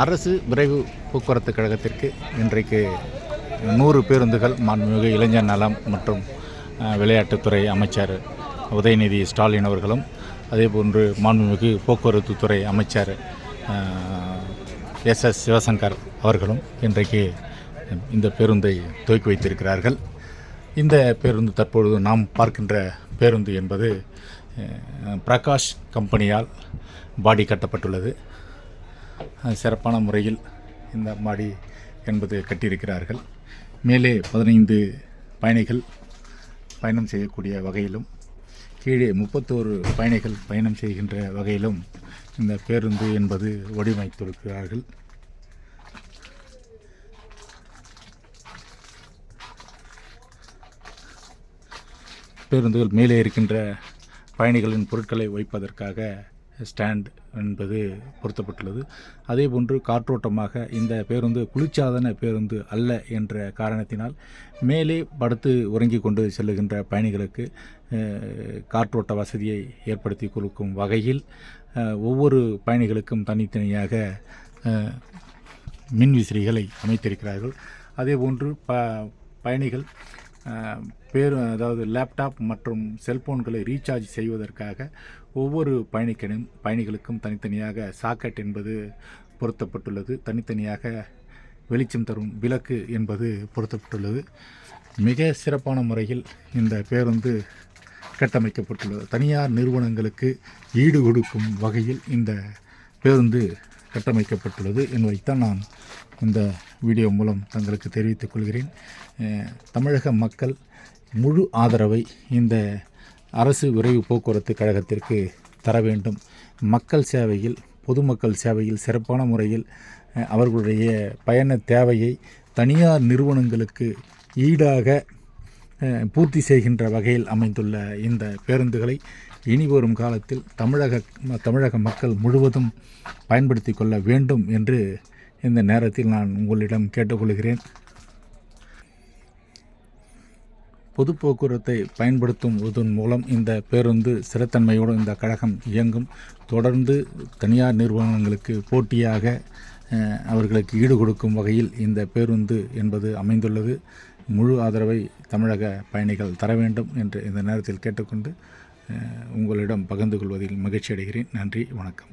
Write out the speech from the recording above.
அரசு விரைவு போக்குவரத்து கழகத்திற்கு இன்றைக்கு நூறு பேருந்துகள் மாண்புமிகு இளைஞர் நலம் மற்றும் விளையாட்டுத்துறை அமைச்சர் உதயநிதி ஸ்டாலின் அவர்களும் அதேபோன்று மாண்புமிகு போக்குவரத்து துறை அமைச்சர் எஸ் எஸ் சிவசங்கர் அவர்களும் இன்றைக்கு இந்த பேருந்தை துவக்கி வைத்திருக்கிறார்கள். இந்த பேருந்து தற்பொழுது நாம் பார்க்கின்ற பேருந்து என்பது பிரகாஷ் கம்பெனியால் பாடி கட்டப்பட்டுள்ளது. சிறப்பான முறையில் இந்த மாடி என்பது கட்டியிருக்கிறார்கள். மேலே பதினைந்து பயணிகள் பயணம் செய்யக்கூடிய வகையிலும் கீழே முப்பத்தோரு பயணிகள் பயணம் செய்கின்ற வகையிலும் இந்த பேருந்து என்பது வடிவமைத்திருக்கிறார்கள். பேருந்துகள் மேலே இருக்கின்ற பயணிகளின் பொருட்களை வைப்பதற்காக ஸ்டாண்ட் என்பது பொருத்தப்பட்டுள்ளது. அதேபோன்று காற்றோட்டமாக இந்த பேருந்து குளிர்ச்சாதன பேருந்து அல்ல என்ற காரணத்தினால் மேலே படுத்து உறங்கி கொண்டு செல்லுகின்ற பயணிகளுக்கு காற்றோட்ட வசதியை ஏற்படுத்தி கொடுக்கும் வகையில் ஒவ்வொரு பயணிகளுக்கும் தனித்தனியாக மின் மின்விசிறிகளை அமைத்திருக்கிறார்கள். அதேபோன்று ப பயணிகள் பேரு அதாவது லேப்டாப் மற்றும் செல்போன்களை ரீசார்ஜ் செய்வதற்காக ஒவ்வொரு பயணிக்கனும் பயணிகளுக்கும் தனித்தனியாக சாக்கெட் என்பது பொருத்தப்பட்டுள்ளது. தனித்தனியாக வெளிச்சம் தரும் விளக்கு என்பது பொருத்தப்பட்டுள்ளது. மிக சிறப்பான முறையில் இந்த பேருந்து கட்டமைக்கப்பட்டுள்ளது. தனியார் நிறுவனங்களுக்கு ஈடு கொடுக்கும் வகையில் இந்த பேருந்து கட்டமைக்கப்பட்டுள்ளது என்பதைத்தான் நான் இந்த வீடியோ மூலம் தங்களுக்கு தெரிவித்துக் கொள்கிறேன். தமிழக மக்கள் முழு ஆதரவை இந்த அரசு விரைவு போக்குவரத்து கழகத்திற்கு தர வேண்டும். மக்கள் சேவையில் பொதுமக்கள் சேவையில் சிறப்பான முறையில் அவர்களுடைய பயண தேவையை தனியார் நிறுவனங்களுக்கு ஈடாக பூர்த்தி செய்கின்ற வகையில் அமைந்துள்ள இந்த பேருந்துகளை இனி வரும் காலத்தில் தமிழக தமிழக மக்கள் முழுவதும் பயன்படுத்தி கொள்ள வேண்டும் என்று இந்த நேரத்தில் நான் உங்களிடம் கேட்டுக்கொள்கிறேன். பொது போக்குவரத்தை பயன்படுத்துவதன் மூலம் இந்த பேருந்து சிறத்தன்மையோடு இந்த கழகம் இயங்கும். தொடர்ந்து தனியார் நிறுவனங்களுக்கு போட்டியாக அவர்களுக்கு ஈடு கொடுக்கும் வகையில் இந்த பேருந்து என்பது அமைந்துள்ளது. முழு ஆதரவை தமிழக பயணிகள் தர வேண்டும் என்று இந்த நேரத்தில் கேட்டுக்கொண்டு உங்களிடம் பகிர்ந்து கொள்வதில் மகிழ்ச்சி அடைகிறேன் நன்றி வணக்கம்.